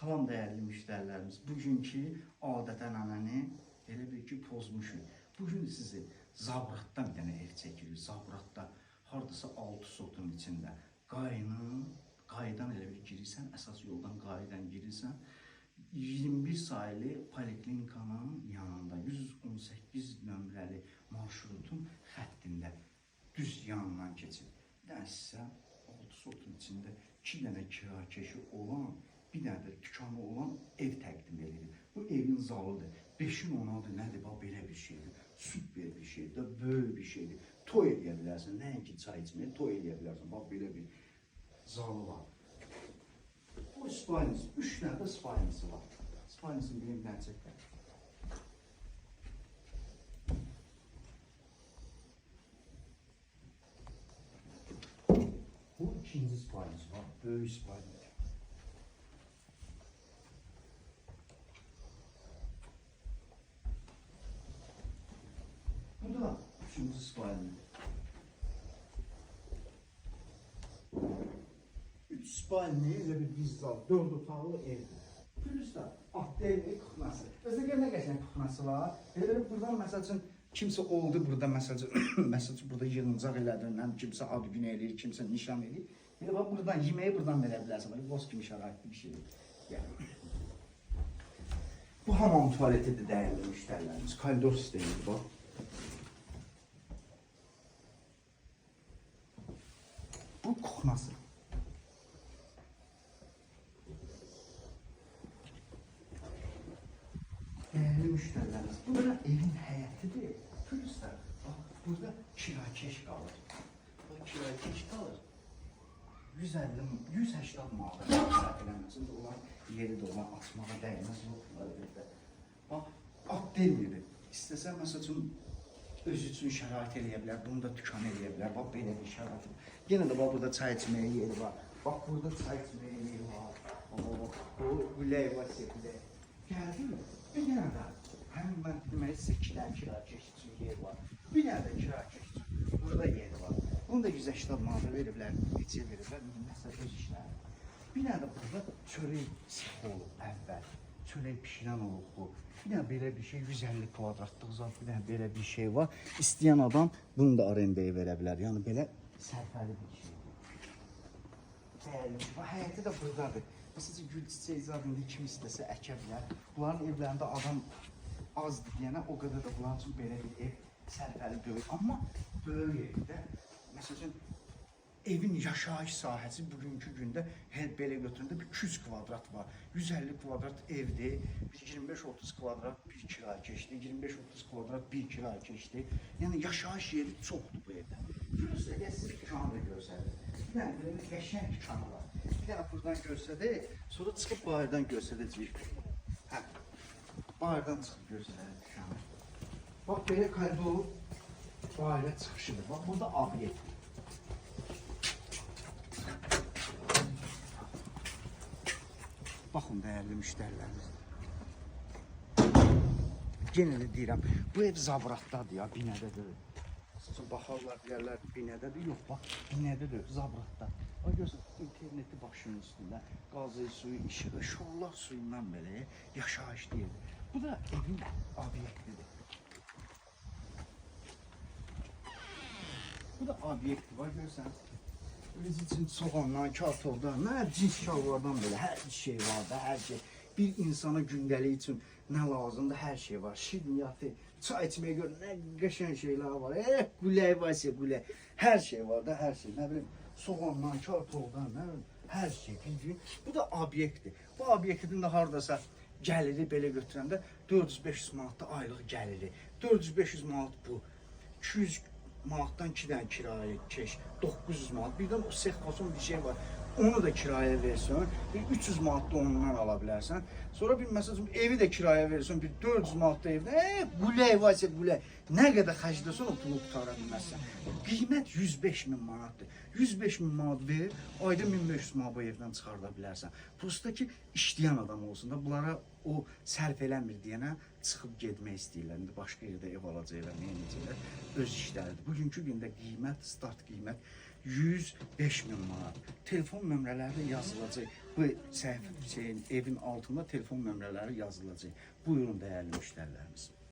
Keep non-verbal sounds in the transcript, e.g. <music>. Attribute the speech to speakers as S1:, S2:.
S1: Salam dəyərli müştərilərimiz. Bugünkü adət-ənənəni elə bil ki pozmuşuq. Bu gün sizi Zabratdan bir dənə ev çəkirik. Zabratda hardasa 6 sotun içində qayının qaydan elə bir girirsən, əsas yoldan qaydan girirsən. 21 sayılı poliklinikanın yanında 118 nömrəli marşrutun xəttində düz yanından keçir. Sizə 6 sotun içində 2 dənə kirakeşi olan, bir də dükanı olan ev təqdim edilir. Bu evin zalıdır. 5-in 10-adır, nədir? Bax belə bir şeydir. Süper bir şeydir, böyük bir şeydir. Toy edə bilərsən, nəinki çay içməyə, toy edə bilərsən. Bax belə bir zalı var. Bu spalnisi, 3 dənə də spalnisi var. Spalnisini birindən çəkək. Bu ikinci spalnisi var, böyük spalnisi. Üçüncü spalni. Üç spalni elə bir dizdal, dörd otaqlı evdir. Pürüzdə atdeyli kuxnası. Özdə nə qəşəng kuxnası var. Elə buradan məsəl üçün kimsə oldu burada məsəl üçün, <coughs> burada yığıncaq elədir, nə kimsə ad günü eləyir, kimsə nişan eləyir. Elə bax buradan yeməyi buradan verə bilərsən. Bax boz kimi şəraitli bir şeydir. Yəni. Bu hamam tualetidir dəyərli müştərilərimiz. Koridor sistemidir. Bu kuxnası. Değerli müşterilerimiz, burada evin həyətidir. Turistler, bak burada kirakeş kalır. Bu kirakeş kalır. 150, 180 manat sərf eləməsin də olan yeri də olan açmağa dəyməz yoxdur burada. Bax, at demir. İstəsə məsəl üçün öz üçün şərait eləyə bilər, bunu da dükan eləyə bilər. Bax belə bir şərait. Yenə də bax burada çay içməyə yeri var. Bax burada çay içməyə yeri var. Bax, bu gülək var şəkildə. Gəldi mi? Bir dənə də həmin mən deməli sizə iki dənə kirakeş üçün yer var. Bir dənə də kirakeş burada yeri var. Bunu da 180 manata veriblər, neçə veriblər, nəsə öz işləri. Bir dənə də burada çörək olub əvvəl. Çörək pişirən olub bu. Bir dənə belə bir şey 150 kvadratlıq zat, bir dənə belə bir şey var. İstəyən adam bunu da arendaya verə bilər. Yəni belə sərfəli bir şeydir. Dəyərli. Bu həyəti də buradadır. Məsələn, gül çiçəyi zadında kim istəsə əkə bilər. Bunların evlərində adam azdır deyənə o qədər də bunlar üçün belə bir ev sərfəli böyük. Amma böyük evdə məsələn evin yaşayış sahəsi bugünkü gündə hər belə götürəndə bir 200 kvadrat var. 150 kvadrat evdir. Bir 25-30 kvadrat bir kira keçdi. 25-30 kvadrat bir kira keçdi. Yəni yaşayış yeri çoxdur bu evdə. Görürsə siz dükanı da göstərir. Bir dənə belə qəşəng dükanı var. Bir dənə buradan göstərdik, sonra çıxıb bayırdan göstərəcəyik. Hə. Bayırdan çıxıb göstərir dükanı. Bax belə koridor bayıra çıxışıdır. Bax burada obyekt. Baxın dəyərli müştərilərimiz. Yenə də deyirəm, bu ev Zabratdadır ya, binədədir. Sizin baxarlar, deyərlər binədədir, yox bax, binədədir, Zabratda. Bax görürsən, interneti başının üstündə, qazı, suyu, işığı, şorlar suyundan belə yaşayış deyil. Bu da evin obyektidir. Bu da obyekti var görürsənz. Biz için soğandan, kartofdan, nə cins şalvardan hər bir şey var da, hər şey. Bir insana gündəlik üçün nə lazımdır, hər şey var. Şirniyyatı, çay içməyə görə nə qəşəng şeylər var. Eh, gülək varsa gülək. Hər şey var da, hər şey. Nə bilim, soğandan, kartofdan, nə bilim, hər şey. bildiyin. Bu da obyektdir. Bu obyektin də hardasa gəliri belə götürəndə 400-500 manat da aylıq gəliri. 400-500 manat bu. 200 manatdan 2 dənə kirayə keş, 900 manat. Birdən o sexfosun bir şey var. Onu da kiraya versən, bir 300 manat da ondan ala. Sonra bir məsələn evi də kiraya versən, bir 400 manat da evdə, e, gülək varsa gülək. Nə qədər xərcləsən o pulu qutara bilməzsən. Qiymət 105 min manatdır. 105 min manat ver, ayda 1500 manat bu evdən çıxarda bilərsən. Prosta ki, işləyən adam olsun da bunlara o sərf eləmir deyənə çıxıb getmək istəyirlər. İndi başqa yerdə ev alacaqlar, nə edəcəklər? Öz işləridir. Bugünkü gündə qiymət, start qiymət 105 min manat. Telefon nömrələri yazılacaq. bu səhv şeyin evin altında telefon nömrələri yazılacaq. Buyurun dəyərli müştərilərimiz.